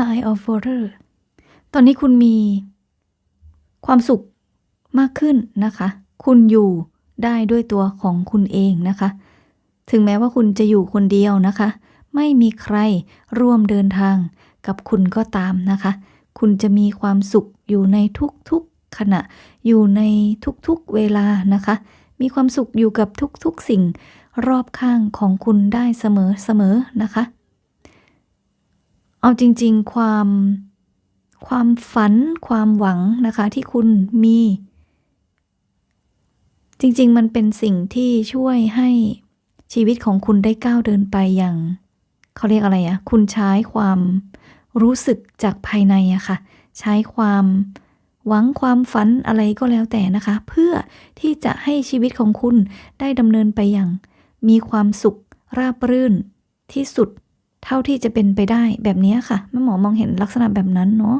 Nine of Water ตอนนี้คุณมีความสุขมากขึ้นนะคะ คุณอยู่ได้ด้วยตัวของคุณเองนะคะ ถึงแม้ว่าคุณจะอยู่คนเดียวนะคะ ไม่มีใครร่วมเดินทางกับคุณก็ตามนะคะ คุณจะมีความสุขอยู่ในทุกๆขณะ อยู่ในทุกๆเวลานะคะ มีความสุขอยู่กับทุกๆสิ่งรอบข้างของคุณได้เสมอๆนะคะ เอาจริง ๆ ความ ความฝัน ความหวังนะคะ ที่คุณมี จริง ๆ มันเป็นสิ่งที่ช่วยให้ชีวิตของคุณได้ก้าวเดินไปอย่าง เขาเรียกอะไรอะคุณใช้ความรู้สึกจากภายในอะค่ะ ใช้ความหวังความฝันอะไรก็แล้วแต่นะคะ เพื่อที่จะให้ชีวิตของคุณได้ดำเนินไปอย่าง มีความสุขราบรื่นที่สุด เท่าที่จะเป็นไปได้แบบนี้ค่ะแม่หมอมองเห็นลักษณะแบบนั้นเนาะ